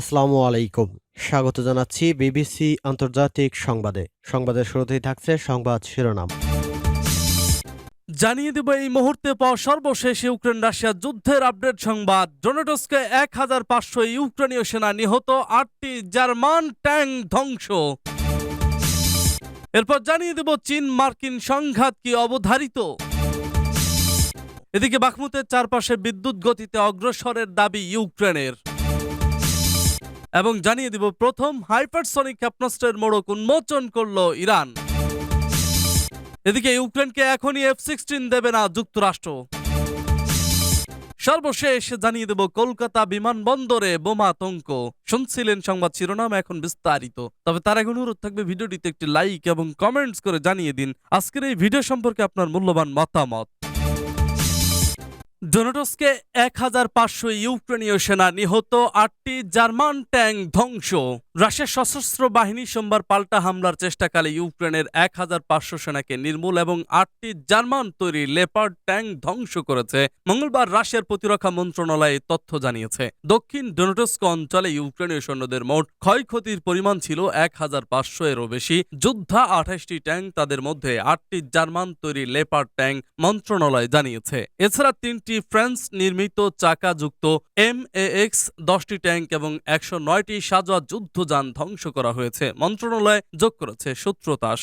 আসসালামু আলাইকুম। স্বাগত জানাচ্ছি বিবিসি আন্তর্জাতিক সংবাদে। সংবাদের শুরুতেই থাকছে সংবাদ শিরোনাম। জানিয়ে দেব এই মুহূর্তে পাওয়া সর্বশেষ ইউক্রেন রাশিয়া যুদ্ধের আপডেট সংবাদ। ডোনেটসকে এক হাজার পাঁচশো ইউক্রেনীয় সেনা নিহত, আটটি জার্মান ট্যাঙ্ক ধ্বংস। এরপর জানিয়ে দেব চীন মার্কিন সংঘাত কি অবধারিত। এদিকে বাখমুতের চারপাশে বিদ্যুৎ গতিতে অগ্রসরের দাবি ইউক্রেনের। এবং জানিয়ে দিব, প্রথম হাইপারসনিক ক্ষেপণাস্ত্রের মোড়ক উন্মোচন করল ইরান। এদিকে ইউক্রেনকে এখনই এফ সিক্সটিন দেবে না যুক্তরাষ্ট্র। সর্বশেষ জানিয়ে দেব, কলকাতা বিমানবন্দরে বোমা আতঙ্ক। শুনছিলেন সংবাদ শিরোনাম, এখন বিস্তারিত। তবে তার আগে অনুরোধ থাকবে, ভিডিওটিতে একটি লাইক এবং কমেন্টস করে জানিয়ে দিন। আজকের এই ভিডিও সম্পর্কে আপনার মূল্যবান মতামত। ডোনাটসকে এক হাজার পাঁচশো ইউক্রেনীয় সেনা নিহত, আটটি জার্মান ট্যাঙ্ক ধ্বংস। রাশিয়ার সশস্ত্র বাহিনী সোমবার পাল্টা হামলার চেষ্টাকালে ইউক্রেনের এক হাজার পাঁচশো সেনাকে নির্মূল এবং আটটি জার্মান তৈরি লেপার্ড ট্যাঙ্ক ধ্বংস করেছে। মঙ্গলবার রাশিয়ার প্রতিরক্ষা মন্ত্রণালয় তথ্য জানিয়েছে। দক্ষিণ ডোনাটস্ক অঞ্চলে ইউক্রেনীয় সৈন্যদের মোট ক্ষয়ক্ষতির পরিমাণ ছিল এক হাজার পাঁচশো এরও বেশি। যুদ্ধা আঠাশটি ট্যাঙ্ক, তাদের মধ্যে আটটি জার্মান তৈরি লেপার্ড ট্যাঙ্ক মন্ত্রণালয় জানিয়েছে। এছাড়া তিনটি ফ্রান্স নির্মিত চাকাযুক্ত এম এক্স দশটি ট্যাঙ্ক এবং একশো নয়টি সাজোয়া যুদ্ধযান ধ্বংস করা হয়েছে। মন্ত্রণালয় যোগ করেছে সূত্রতাস।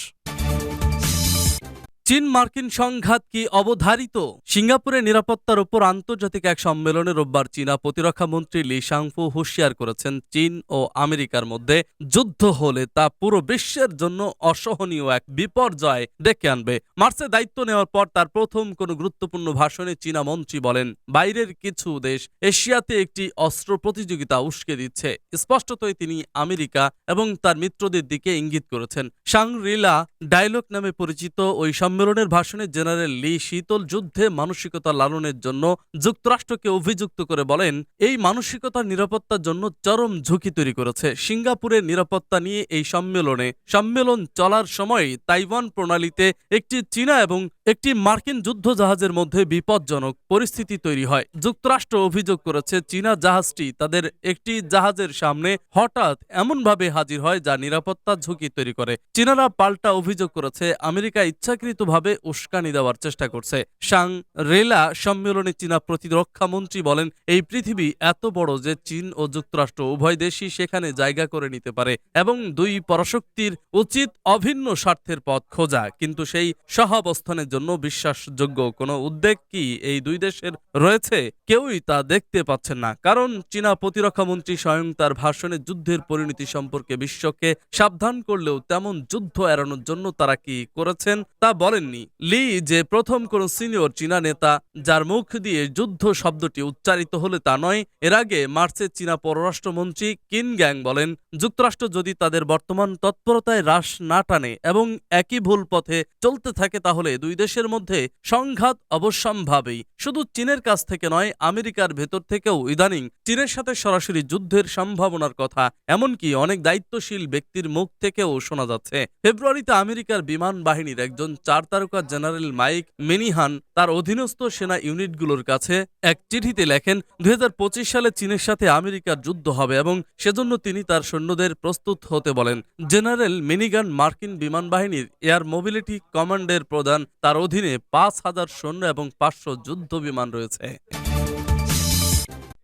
চীন মার্কিন সংঘাত কি অবধারিত? সিঙ্গাপুরে নিরাপত্তার উপর আন্তর্জাতিক এক সম্মেলনে রোববার চীনা প্রতিরক্ষা মন্ত্রী লি শাংফু হুঁশিয়ার করেছেন, চীন ও আমেরিকার মধ্যে যুদ্ধ হলে তা পুরো বিশ্বের জন্য অসহনীয় এক বিপর্যয় ডেকে আনবে। মার্চে দায়িত্ব নেওয়ার পর তার প্রথম কোনো গুরুত্বপূর্ণ ভাষণে চীনা মন্ত্রী বলেন, বাইরের কিছু দেশ এশিয়াতে একটি অস্ত্র প্রতিযোগিতা উস্কে দিচ্ছে। স্পষ্টতই তিনি আমেরিকা এবং তার মিত্রদের দিকে ইঙ্গিত করেছেন। সাংরিলা ডায়লগ নামে পরিচিত ওই সম্মেলনের ভাষণে জেনারেল লি শীতল যুদ্ধে মানসিকতা লালনের জন্য যুক্তরাষ্ট্রকে অভিযুক্ত করে বলেন, এই মানসিকতার নিরাপত্তার জন্য চরম ঝুঁকি তৈরি করেছে। সিঙ্গাপুরের নিরাপত্তা নিয়ে এই সম্মেলনে সম্মেলন চলার সময় তাইওয়ান প্রণালীতে একটি চীনা এবং একটি মার্কিন যুদ্ধ জাহাজের মধ্যে বিপজ্জনক পরিস্থিতি তৈরি হয়। যুক্তরাষ্ট্র অভিযোগ করেছে, চীনা জাহাজটি তাদের একটি জাহাজের সামনে হঠাৎ এমনভাবে হাজির হয় যা নিরাপত্তা ঝুঁকি তৈরি করে। চীনারা পাল্টা অভিযোগ করেছে, আমেরিকা ইচ্ছাকৃতভাবে উস্কানি দেওয়ার চেষ্টা করছে। সাং রেলা সম্মেলনে চীনা প্রতিরক্ষা মন্ত্রী বলেন, এই পৃথিবী এত বড় যে চীন ও যুক্তরাষ্ট্র উভয় দেশই সেখানে জায়গা করে নিতে পারে এবং দুই পরাশক্তির উচিত অভিন্ন স্বার্থের পথ খোঁজা। কিন্তু সেই সহাবস্থানের জন্য বিশ্বাসযোগ্য কোনো উদ্বেগ কি এই দুই দেশের রয়েছে? কেউই তা দেখতে পাচ্ছেন না। কারণ চীনা প্রতিরক্ষা মন্ত্রী স্বয়ং তার ভাষণে যুদ্ধের পরিণতি সম্পর্কে বিশ্বকে সাবধান করলেও তেমন যুদ্ধ এড়ানোর জন্য তারা কি করেছেন তা বলেননি লি, যে প্রথম কোন সিনিয়র চীনা নেতা, যার মুখ দিয়ে যুদ্ধ শব্দটি উচ্চারিত হলে তা নয়, এর আগে মার্চে চীনা পররাষ্ট্রমন্ত্রী কিন গ্যাং বলেন, যুক্তরাষ্ট্র যদি তাদের বর্তমান তৎপরতায় হ্রাস না টানে এবং একই ভুল পথে চলতে থাকে, তাহলে দুই দেশের মধ্যে সংঘাত অবশ্যম্ভাবী। শুধু চীনের কাছ থেকে নয়, আমেরিকার ভেতর থেকেও ইদানিং চীনের সাথে সরাসরি যুদ্ধের সম্ভাবনার কথা। এমনকি অনেক দায়িত্বশীল ব্যক্তির মুখ থেকেও শোনা যাচ্ছে। ফেব্রুয়ারিতে আমেরিকার বিমান বাহিনীর একজন চার তারকা জেনারেল মাইক মেনিহান তার অধীনস্থ সেনা ইউনিটগুলোর কাছে এক চিঠিতে লেখেন, দুই হাজার পঁচিশ সালে চীনের সাথে আমেরিকার যুদ্ধ হবে এবং সেজন্য তিনি তার সৈন্যদের প্রস্তুত হতে বলেন। জেনারেল মিনিগান মার্কিন বিমান বাহিনীর এয়ার মোবিলিটি কমান্ডের প্রধান, তার অধীনে পাঁচ হাজার সৈন্য এবং পাঁচশো যুদ্ধ বিমান রয়েছে।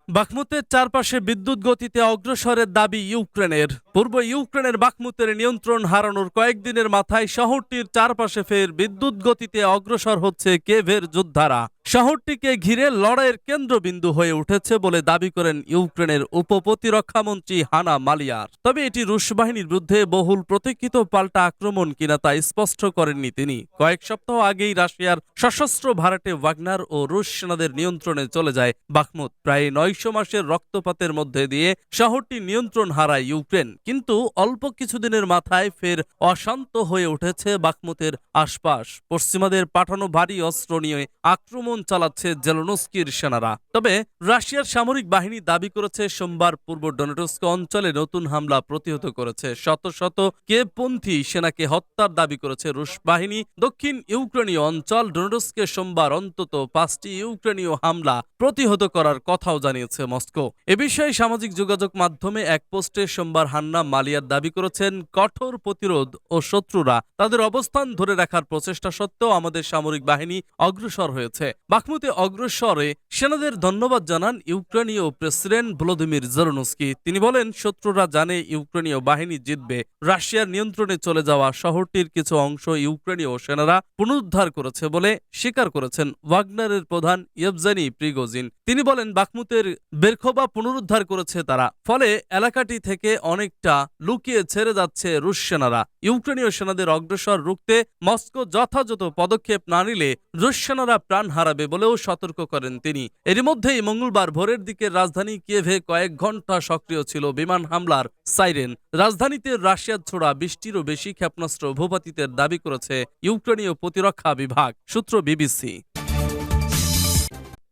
বাখমুতের চারপাশে বিদ্যুৎ গতিতে অগ্রসরের দাবি ইউক্রেনের। পূর্ব ইউক্রেনের বাকমুতের নিয়ন্ত্রণ হারানোর কয়েকদিনের মাথায় শহরটির চারপাশে ফের বিদ্যুৎ গতিতে অগ্রসর হচ্ছে কেভের যোদ্ধারা। শহরটিকে ঘিরে লড়াইয়ের কেন্দ্রবিন্দু হয়ে উঠেছে বলে দাবি করেন ইউক্রেনের উপপ্রতিরক্ষামন্ত্রী হানা মালিয়ার। তবে এটি রুশ বাহিনীর বিরুদ্ধে বহুল প্রতীক্ষিত পাল্টা আক্রমণ কিনা তা স্পষ্ট করেননি তিনি। কয়েক সপ্তাহ আগেই রাশিয়ার সশস্ত্র ভাড়াটে ওয়াগনার ও রুশ সেনাদের নিয়ন্ত্রণে চলে যায় বাখমুত। প্রায় নয়শো মাসের রক্তপাতের মধ্যে দিয়ে শহরটি নিয়ন্ত্রণ হারায় ইউক্রেন। কিন্তু অল্প কিছুদিনের মাথায় ফের অশান্ত হয়ে উঠেছে বাখমুতের আশপাশ। পশ্চিমাদের পাঠানো ভারী অস্ত্র নিয়ে আক্রমণ আক্রমণ চালাচ্ছে জেলোনস্কির সেনারা। তবে রাশিয়ার সামরিক বাহিনী দাবি করেছে, সোমবার পূর্ব ডোনেটস্ক অঞ্চলে নতুন হামলা প্রতিহত করেছে। শত শত কেপন্থী সেনাকে হত্যার দাবি করেছে রুশ বাহিনী। দক্ষিণ ইউক্রেনীয় অঞ্চল ডোনেটস্কে সোমবার অন্তত পাঁচটি ইউক্রেনীয় হামলা প্রতিহত করার কথাও জানিয়েছে মস্কো। এ বিষয়ে সামাজিক যোগাযোগ মাধ্যমে এক পোস্টে সোমবার হান্না মালিয়ার দাবি করেছেন, কঠোর প্রতিরোধ ও শত্রুরা তাদের অবস্থান ধরে রাখার প্রচেষ্টা সত্ত্বেও আমাদের সামরিক বাহিনী অগ্রসর হয়েছে। বাখমুতে অগ্রসরে সেনাদের ধন্যবাদ জানান ইউক্রেনীয় প্রেসিডেন্ট ভলোদিমির জেরোনস্কি। তিনি বলেন, শত্রুরা জানে ইউক্রেনীয় বাহিনী জিতবে। রাশিয়ার নিয়ন্ত্রণে চলে যাওয়া শহরটির কিছু অংশ ইউক্রেনীয় সেনারা পুনরুদ্ধার করেছে বলে স্বীকার করেছেন ওয়াগনারের প্রধান ইয়েবজানি প্রিগোজিন। তিনি বলেন, বাখমুতের বেরখোবা পুনরুদ্ধার করেছে তারা, ফলে এলাকাটি থেকে অনেকটা লুকিয়ে ছেড়ে যাচ্ছে রুশ সেনারা। ইউক্রেনীয় সেনাদের অগ্রসর রুখতে মস্কো যথাযথ পদক্ষেপ না নিলে রুশ সেনারা প্রাণ হারাবে বলেও সতর্ক করেন তিনি। এরই মধ্যেই মঙ্গলবার ভোরের দিকে রাজধানী কিয়েভে কয়েক ঘণ্টা সক্রিয় ছিল বিমান হামলার সাইরেন। রাজধানীতে রাশিয়ার ছোড়া বৃষ্টিরও বেশি ক্ষেপণাস্ত্র ভূপাতিতের দাবি করেছে ইউক্রেনীয় প্রতিরক্ষা বিভাগ, সূত্র বিবিসি।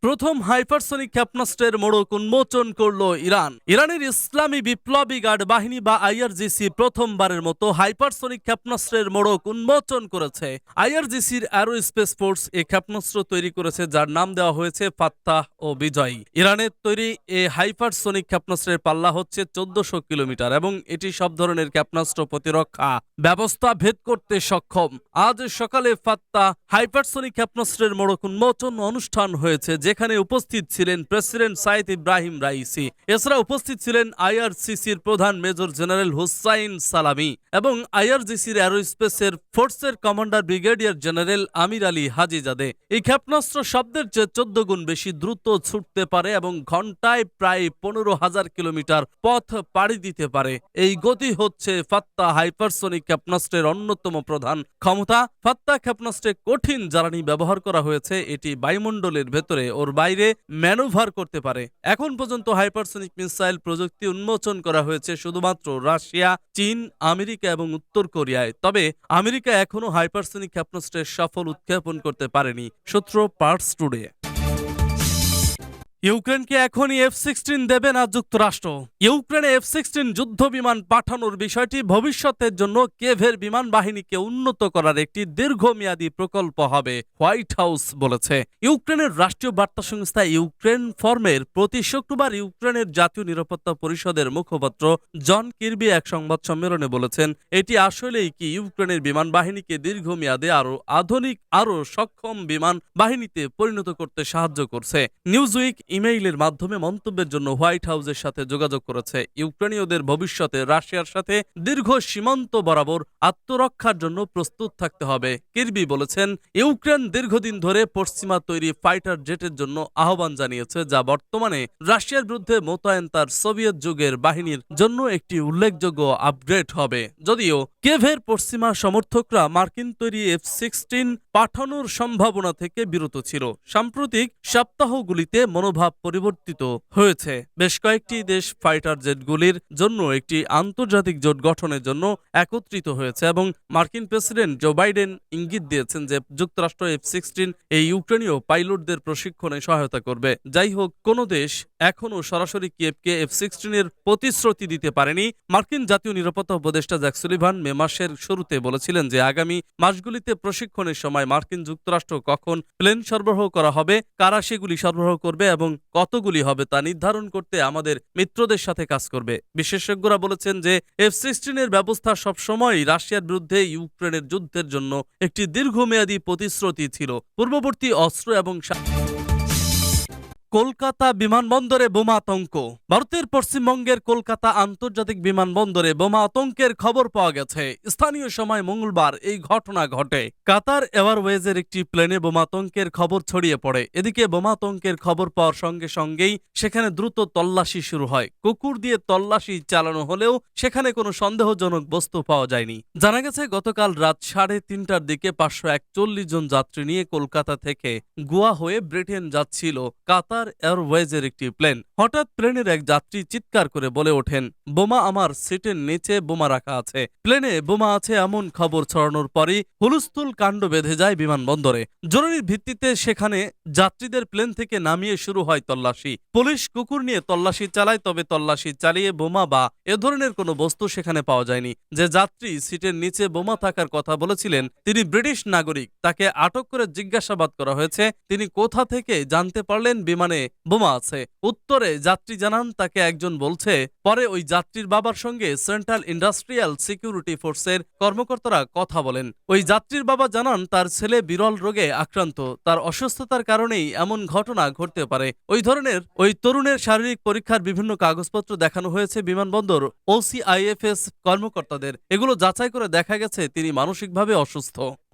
প্রথম হাইপারসনিক ক্ষেপণাস্ত্রের মোড়ক উন্মোচন করল ইরান। ইরানের ইসলামী বিপ্লবী গার্ড বাহিনী বা আইআরজিসি প্রথমবারের মতো হাইপারসনিক ক্ষেপণাস্ত্রের মোড়ক উন্মোচন করেছে। আইআরজিসির অ্যারোস্পেস ফোর্স এই ক্ষেপণাস্ত্র তৈরি করেছে, যার নাম দেওয়া হয়েছে ফাত্তাহ ও বিজয়ী। ইরানের তৈরি এ হাইপারসনিক ক্ষেপণাস্ত্রের পাল্লা হচ্ছে চোদ্দশো কিলোমিটার এবং এটি সব ধরনের ক্ষেপণাস্ত্র প্রতিরক্ষা ব্যবস্থা ভেদ করতে সক্ষম। আজ সকালে ফাত্তা হাইপারসনিক ক্ষেপণাস্ত্রের মোড়ক উন্মোচন অনুষ্ঠান হয়েছে যেখানে উপস্থিত ছিলেন প্রেসিডেন্ট সাইদ ইব্রাহিম রাইসি। এছাড়া উপস্থিত ছিলেন আইআরসিসির প্রধান মেজর জেনারেল হুসাইন সালামি এবং আইআরজিসির অ্যারোস্পেসের ফোর্সের commander brigadier general Amir Ali Hajizadeh. এই ক্ষেপণাস্ত্র শব্দের চেয়ে চোদ্দ গুণ বেশি দ্রুত ছুটতে পারে এবং ঘন্টায় প্রায় পনেরো হাজার কিলোমিটার পথ পাড়ি দিতে পারে। এই গতি হচ্ছে ফাত্তা হাইপারসনিক ক্ষেপণাস্ত্রের অন্যতম প্রধান ক্ষমতা। ফাত্তা ক্ষেপণাস্ত্রে কঠিন জ্বালানি ব্যবহার করা হয়েছে। এটি বায়ুমণ্ডলের ভেতরে ওর বাইরে ম্যানুভার করতে পারে। এখন পর্যন্ত হাইপারসনিক মিসাইল প্রযুক্তি উন্মোচন করা হয়েছে শুধুমাত্র রাশিয়া, চীন, আমেরিকা এবং উত্তর কোরিয়ায়। তবে আমেরিকা এখনও হাইপারসনিক ক্ষেপণাস্ত্রের সফল উৎক্ষেপণ করতে পারেনি, সূত্র পার্টস টুডে ইউক্রেনকে এখনই এফ সিক্সটিন দেবে না যুক্তরাষ্ট্র। ইউক্রেনে এফ সিক্সটিন যুদ্ধ বিমান পাঠানোর বিষয়টি ভবিষ্যতের জন্য কেভের বিমান বাহিনীকে উন্নত করার একটি দীর্ঘমেয়াদী প্রকল্প হবে, হোয়াইট হাউস বলেছে। ইউক্রেনের রাষ্ট্রীয় বার্তা সংস্থা ইউক্রেন ফর্মের প্রতি শুক্রবার ইউক্রেনের জাতীয় নিরাপত্তা পরিষদের মুখপাত্র জন কির্বি এক সংবাদ সম্মেলনে বলেছেন, এটি আসলেই কি ইউক্রেনের বিমান বাহিনীকে দীর্ঘমেয়াদে আরও আধুনিক আরও সক্ষম বিমান বাহিনীতে পরিণত করতে সাহায্য করছে। নিউজউইক ইমেইলের মাধ্যমে মন্তব্যের জন্য হোয়াইট হাউসের সাথে যোগাযোগ করেছে ইউক্রেনীয়দের ভবিষ্যতে রাশিয়ার সাথে দীর্ঘ সীমান্ত বরাবর আত্মরক্ষার জন্য প্রস্তুত থাকতে হবে। কিরবি বলেছেন, ইউক্রেন দীর্ঘদিন ধরে পশ্চিমা তৈরি ফাইটার জেটের জন্য আহ্বান জানিয়েছে, যা বর্তমানে রাশিয়ার বিরুদ্ধে মোতায়েন তার সোভিয়েত যুগের বাহিনীর জন্য একটি উল্লেখযোগ্য আপগ্রেড হবে। যদিও কেভের পশ্চিমা সমর্থকরা মার্কিন তৈরি এফ সিক্সটিন পাঠানোর সম্ভাবনা থেকে বিরত ছিল। সাম্প্রতিক সপ্তাহগুলিতে মনোভাব পরিবর্তিত হয়েছে। বেশ কয়েকটি দেশ ফাইটার জেটগুলির জন্য একটি আন্তর্জাতিক জোট গঠনের জন্য একত্রিত হয়েছে এবং মার্কিন প্রেসিডেন্ট জো বাইডেন ইঙ্গিত দিয়েছেন যে যুক্তরাষ্ট্র এফ সিক্সটিন এই ইউক্রেনীয় পাইলটদের প্রশিক্ষণে সহায়তা করবে। যাই হোক, কোনো দেশ এখনও সরাসরি কিয়েভকে এফ সিক্সটিনের প্রতিশ্রুতি দিতে পারেনি। মার্কিন জাতীয় নিরাপত্তা উপদেষ্টা জ্যাক সুলিভান মে মাসের শুরুতে বলেছিলেন যে আগামী মাসগুলিতে প্রশিক্ষণের সময় মার্কিন যুক্তরাষ্ট্র কখন প্লেন সরবরাহ করা হবে, কারা সেগুলি সরবরাহ করবে এবং কতগুলি হবে তা নির্ধারণ করতে আমাদের মিত্রদের সাথে কাজ করবে। বিশেষজ্ঞরা বলেছেন যে, এফ সিক্সটিনের ব্যবস্থা সবসময় রাশিয়ার বিরুদ্ধে ইউক্রেনের যুদ্ধের জন্য একটি দীর্ঘমেয়াদী প্রতিশ্রুতি ছিল। পূর্ববর্তী অস্ত্র এবং কলকাতা বিমানবন্দরে বোমা আতঙ্ক। ভারতের পশ্চিমবঙ্গের কলকাতা আন্তর্জাতিক বিমানবন্দরে বোমা আতঙ্কের খবর পাওয়া গেছে। স্থানীয় সময় মঙ্গলবার এই ঘটনা ঘটে। কাতার এয়ারওয়েজের একটি প্লেনে বোমা আতঙ্কের খবর ছড়িয়ে পড়ে। এদিকে বোমা আতঙ্কের খবর পাওয়ার সঙ্গে সঙ্গেই সেখানে দ্রুত তল্লাশি শুরু হয়। কুকুর দিয়ে তল্লাশি চালানো হলেও সেখানে কোনো সন্দেহজনক বস্তু পাওয়া যায়নি। জানা গেছে, গতকাল রাত সাড়ে তিনটার দিকে পাঁচশো একচল্লিশ জন যাত্রী নিয়ে কলকাতা থেকে গোয়া হয়ে ব্রিটেন যাচ্ছিল কাতার কাতার এয়ারওয়েজের একটি প্লেন হঠাৎ প্লেনের এক যাত্রী চিৎকার করে বলে ওঠেন, বোমা আমার সিটের নিচে বোমা রাখা আছে। প্লেনে বোমা আছে এমন খবর ছড়ানোর পরই হুলস্থুল কাণ্ড বেঁধে যায় বিমানবন্দরে। জরুরির ভিত্তিতে সেখানে যাত্রীদের প্লেন থেকে নামিয়ে শুরু হয় তল্লাশি। পুলিশ কুকুর নিয়ে তল্লাশি চালায়, তবে তল্লাশি চালিয়ে বোমা বা এ ধরনের কোনো বস্তু সেখানে পাওয়া যায়নি। যে যাত্রী সিটের নিচে বোমা থাকার কথা বলেছিলেন, তিনি ব্রিটিশ নাগরিক। তাকে আটক করে জিজ্ঞাসাবাদ করা হয়েছে। তিনি কোথা থেকে জানতে পারলেন বিমানে বোমা আছে। উত্তরে যাত্রী জানান, তাকে একজন বলছে, পরে ওই যাত্রীর বাবার সঙ্গে সেন্ট্রাল ইন্ডাস্ট্রিয়াল সিকিউরিটি ফোর্সের কর্মকর্তারা কথা বলেন। ওই যাত্রীর বাবা জানান, তার ছেলে বিরল রোগে আক্রান্ত। তার অসুস্থতার কারণেই এমন ঘটনা ঘটতে পারে। ওই ধরনের ওই তরুণের শারীরিক পরীক্ষার বিভিন্ন কাগজপত্র দেখানো হয়েছে বিমানবন্দর ওসিআইএফএস কর্মকর্তাদের। এগুলো যাচাই করে দেখা গেছে তিনি মানসিকভাবে অসুস্থ।